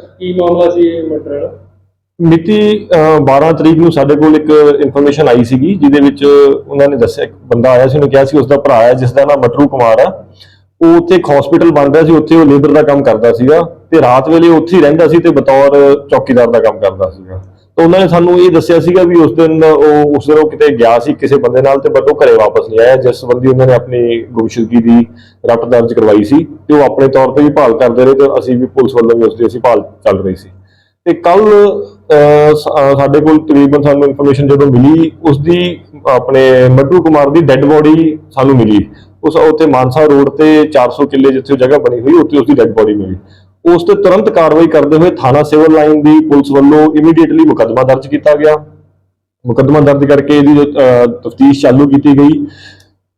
ਕੀ ਮਾਮਲਾ ਸੀ ਇਹ ਮਟਰ ਮਿਤੀ 12 ਤਰੀਕ ਨੂੰ ਸਾਡੇ ਕੋਲ ਇੱਕ ਇਨਫੋਰਮੇਸ਼ਨ ਆਈ ਸੀਗੀ, ਜਿਹਦੇ ਵਿੱਚ ਉਹਨਾਂ ਨੇ ਦੱਸਿਆ, ਇੱਕ ਬੰਦਾ ਆਇਆ ਸੀ, ਉਹਨੇ ਕਿਹਾ ਸੀ ਉਸ ਦਾ ਭਰਾ ਹੈ, ਜਿਸ ਦਾ ਨਾਮ ਮਟਰੂ ਕੁਮਾਰ ਆ। ਉਹ ਉੱਥੇ ਇੱਕ ਹਸਪੀਟਲ ਬਣ ਰਿਹਾ ਸੀ, ਉੱਥੇ ਉਹ ਲੇਬਰ ਦਾ ਕੰਮ ਕਰਦਾ ਸੀਗਾ ਤੇ ਰਾਤ ਵੇਲੇ ਉੱਥੇ ਹੀ ਰਹਿੰਦਾ ਸੀ ਤੇ ਬਤੌਰ ਚੌਕੀਦਾਰ ਦਾ ਕੰਮ ਕਰਦਾ ਸੀਗਾ। ਤਾਂ ਉਹਨਾਂ ਨੇ ਸਾਨੂੰ ਇਹ ਦੱਸਿਆ ਸੀਗਾ ਵੀ ਉਸ ਦਿਨ ਉਹ, ਉਸ ਦਿਨ ਉਹ ਕਿਤੇ ਗਿਆ ਸੀ ਕਿਸੇ ਬੰਦੇ ਨਾਲ ਤੇ ਬਟ ਉਹ ਘਰੇ ਵਾਪਸ ਨਹੀਂ ਆਇਆ। ਜਿਸ ਸੰਬੰਧੀ ਉਹਨਾਂ ਨੇ ਆਪਣੀ ਗੁੰਮਸ਼ੁਦਗੀ ਦੀ ਰੱਟ ਦਰਜ ਕਰਵਾਈ ਸੀ ਤੇ ਉਹ ਆਪਣੇ ਤੌਰ ਤੇ ਵੀ ਭਾਲ ਕਰਦੇ ਰਹੇ ਤੇ ਅਸੀਂ ਵੀ ਪੁਲਿਸ ਵੱਲੋਂ ਵੀ ਉਸ ਦੀ ਅਸੀਂ ਭਾਲ ਚੱਲ ਰਹੀ ਸੀ। ਤੇ ਕੱਲ ਸਾਡੇ ਕੋਲ ਤਕਰੀਬਨ ਸਾਨੂੰ ਇਨਫੋਰਮੇਸ਼ਨ ਜਦੋਂ ਮਿਲੀ, ਉਸ ਦੀ, ਆਪਣੇ ਮੱਟੂ ਕੁਮਾਰ ਦੀ ਡੈੱਡ ਬੋਡੀ ਸਾਨੂੰ ਮਿਲੀ। ਉਸ, ਉੱਥੇ ਮਾਨਸਾ ਰੋਡ ਤੇ 400 ਕਿੱਲੇ ਜਿੱਥੇ ਜਗ੍ਹਾ ਬਣੀ ਹੋਈ, ਉੱਥੇ ਉਸ ਦੀ ਡੈੱਡ ਬੋਡੀ ਮਿਲੀ। ਉਸ ਤੇ ਤੁਰੰਤ ਕਾਰਵਾਈ ਕਰਦੇ ਹੋਏ ਥਾਣਾ ਸਿਵਲ ਲਾਈਨ ਦੀ ਪੁਲਿਸ ਵੱਲੋਂ ਇਮੀਡੀਏਟਲੀ ਮੁਕੱਦਮਾ ਦਰਜ ਕੀਤਾ ਗਿਆ। ਮੁਕੱਦਮਾ ਦਰਜ ਕਰਕੇ ਇਹਦੀ ਤਫਤੀਸ਼ ਚਾਲੂ ਕੀਤੀ ਗਈ।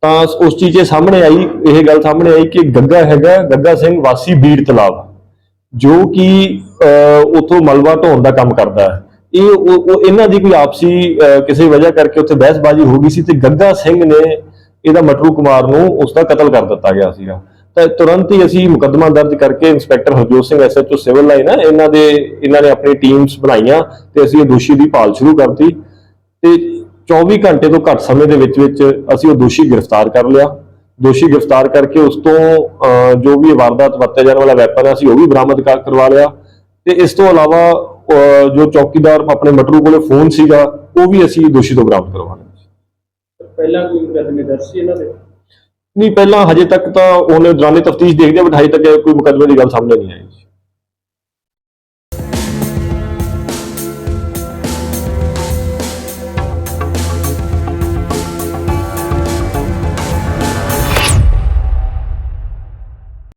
ਤਾਂ ਉਸ ਚੀਜ਼ 'ਚ ਸਾਹਮਣੇ ਆਈ ਇਹ ਗੱਲ ਸਾਹਮਣੇ ਆਈ ਕਿ ਗੱਗਾ ਹੈਗਾ ਗੱਗਾ ਸਿੰਘ ਵਾਸੀ ਬੀੜ ਤਲਾਬ ਜੋ ਕਿ ਉਥੋਂ ਮਲਵਾ ਢੋਣ ਦਾ ਕੰਮ ਕਰਦਾ ਹੈ। ਇਹ ਉਹ ਇਹਨਾਂ ਦੀ ਕੋਈ ਆਪਸੀ ਅਹ, ਕਿਸੇ ਵਜ੍ਹਾ ਕਰਕੇ ਉੱਥੇ ਬਹਿਸਬਾਜ਼ੀ ਹੋ ਗਈ ਸੀ ਤੇ ਗੱਗਾ ਸਿੰਘ ਨੇ ਇਹਦਾ ਮਟਰੂ ਕੁਮਾਰ ਨੂੰ ਉਸ ਦਾ ਕਤਲ ਕਰ ਦਿੱਤਾ ਗਿਆ ਸੀਗਾ। ਤੁਰੰਤ ਹੀ ਅਸੀਂ ਮੁਕੱਦਮਾ ਦਰਜ ਕਰਕੇ inspector Harjot Singh SHO civil line ਹੈ ਇਹਨਾਂ ਦੇ, ਇਹਨਾਂ ਨੇ ਆਪਣੀ ਟੀਮਸ ਬਣਾਈਆਂ ਤੇ ਅਸੀਂ ਇਹ ਦੋਸ਼ੀ ਦੀ ਭਾਲ ਸ਼ੁਰੂ ਕਰਤੀ ਤੇ 24 ਘੰਟੇ ਤੋਂ ਘੱਟ ਸਮੇਂ ਦੇ ਵਿੱਚ ਵਿੱਚ ਅਸੀਂ ਉਹ ਦੋਸ਼ੀ ਗ੍ਰਿਫਤਾਰ ਕਰ ਲਿਆ। ਦੋਸ਼ੀ ਗ੍ਰਿਫਤਾਰ ਕਰਕੇ ਉਸ ਤੋਂ ਜੋ ਵੀ ਵਾਰਦਾਤ ਵਰਤਿਆ ਜਾਣ ਵਾਲਾ ਵੈਪਨ ਹੈ ਅਸੀਂ ਉਹ ਵੀ ਬਰਾਮਦ ਕਰਵਾ ਲਿਆ। ਤੇ ਇਸ ਤੋਂ ਇਲਾਵਾ ਜੋ ਚੌਕੀਦਾਰ ਆਪਣੇ ਮਟਰੂ ਕੋਲੇ ਫੋਨ ਸੀਗਾ, ਉਹ ਵੀ ਅਸੀਂ ਦੋਸ਼ੀ ਤੋਂ ਬਰਾਮਦ ਕਰਵਾ ਲਿਆ। ਪਹਿਲਾਂ ਕੋਈ ਮੁਕੱਦਮੇ ਦਰਜ ਸੀ ਇਹਨਾਂ ਦੇ? ਨਹੀਂ, ਪਹਿਲਾਂ ਹਜੇ ਤੱਕ ਤਾਂ ਉਹਨੇ ਦੌਰਾਨੇ ਤਫਤੀਸ਼ ਦੇਖਦੇ ਬਟ ਹਜੇ ਤੱਕ ਕੋਈ ਮੁਕੱਦਮੇ ਦੀ ਗੱਲ ਸਾਹਮਣੇ ਨਹੀਂ ਆਈ। ਜੀ